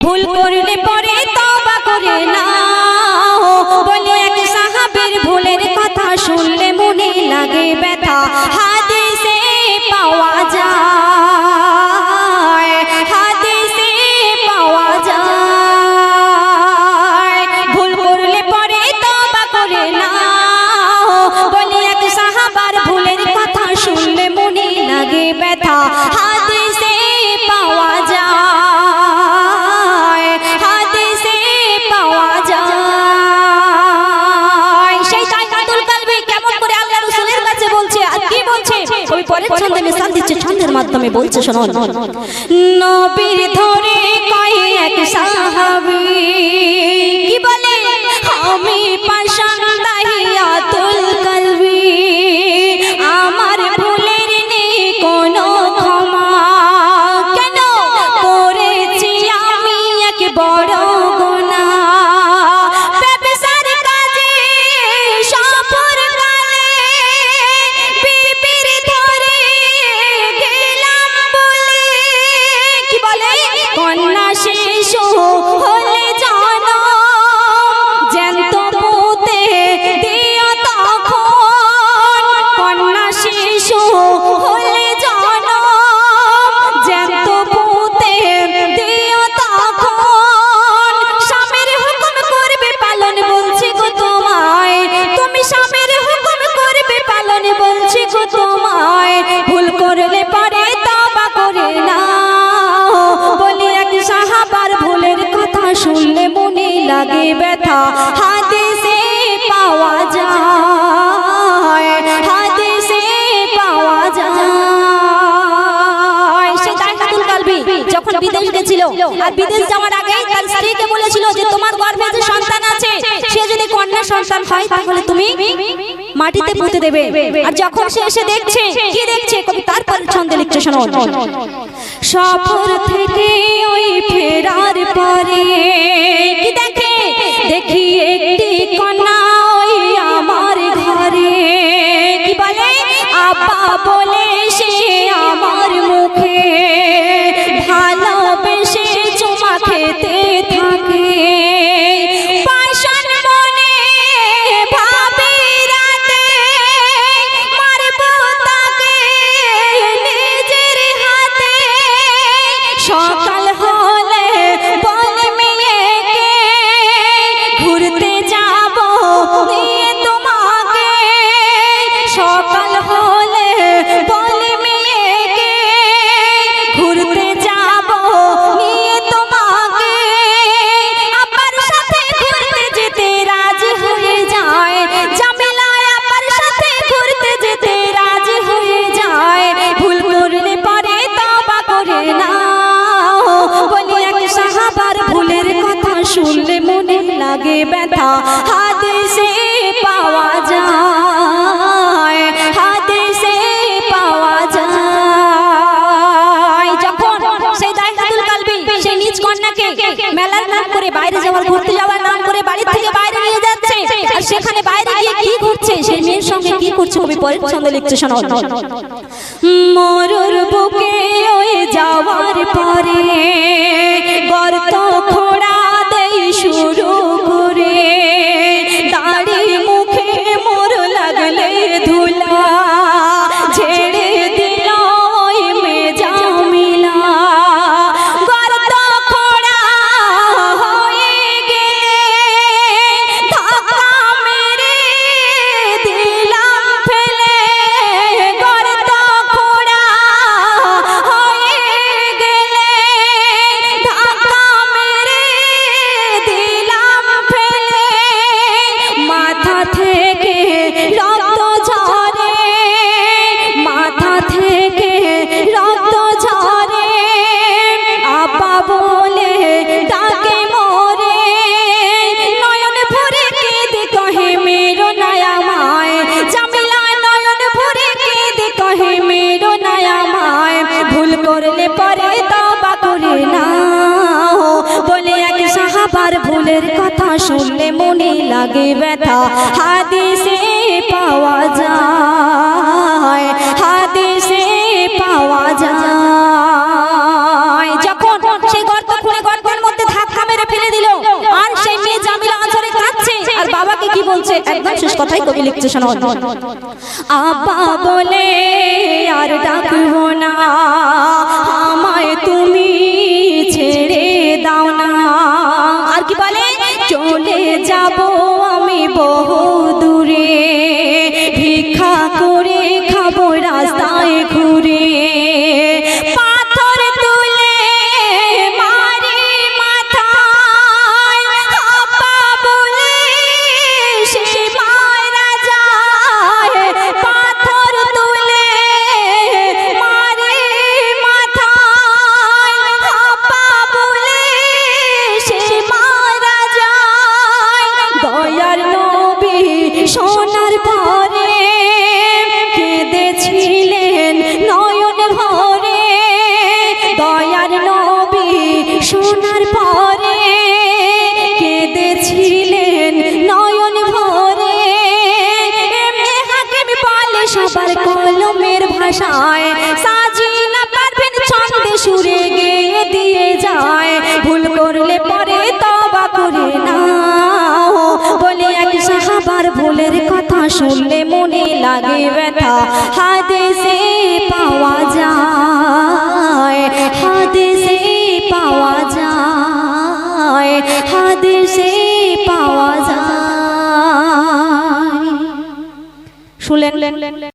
ভুল করলে পরে তবা করে না বলে এক সাহাবীর ভুলের কথা শুনলে মনে লাগে ব্যথা। হাদিসে পাওয়া যায়, হাদিসে পাওয়া যায়। ভুল করলে পরে তবা করে না বলে এক সাহাবার ভুলের কথা শুনলে মনে লাগে ব্যথা। পরের ছন্দে মিশাল দিচ্ছে ছন্দের মাধ্যমে বলছে শোনো। নবীর ধরে কয় এক সাহাবী। কি বলে? আমি পাশান ব্যথা হাদিসে পাওয়া যায় হাদিসে পাওয়া যায়। সে তাইকাতুল কালবি যখন বিদেশ গেছিল, আর বিদেশ যাওয়ার আগে তার স্ত্রীকে বলেছিল যে তোমার গর্ভে যে সন্তান আছে, সে যদি কন্যা সন্তান হয়, তাহলে তুমি মাটিতে পুঁতে দেবে। আর যখন সে এসে দেখছে, কি দেখছে? কবি তারপর ছন্দে লিখছে, শোনো। সফর থেকে ওই ফেরার পরে, কি দেখি পরের ছন্দে লিখছে শোনো মরুর বুকে ওই যাওয়ার পরে তার ভুলের কথা শুনলে মনে লাগে ব্যথা। হাদিসে পাওয়া যায়, হাদিসে পাওয়া যায়। যখন সেই গর্ত খুলে গর্তের মধ্যে ধাক্কা মেরে ফেলে দিল, আর সেই মেয়ে জামিলা আঁচরে কাঁদছে, আর বাবাকে কি বলছে? একদম শেষ কথাই কবি লিখছে শোনো আপা বলে, আর ডাকবো না। সোনার পরে কেঁদেছিলেন নয়ন ভরে। দয়ার নবী সোনার পরে কেঁদেছিলেন নয়ন ভরে। এমনি হাকিম বলে সবার কলমের ভাষায়। সাজিয়ে না পারবেন ছন্দে সুরে গেয়ে দিয়ে যায়। ভুল করলে পরে তবা করে না তাদের কথা শুনলে মনে লাগে ব্যথা। হাদেশে পাওয়া যায়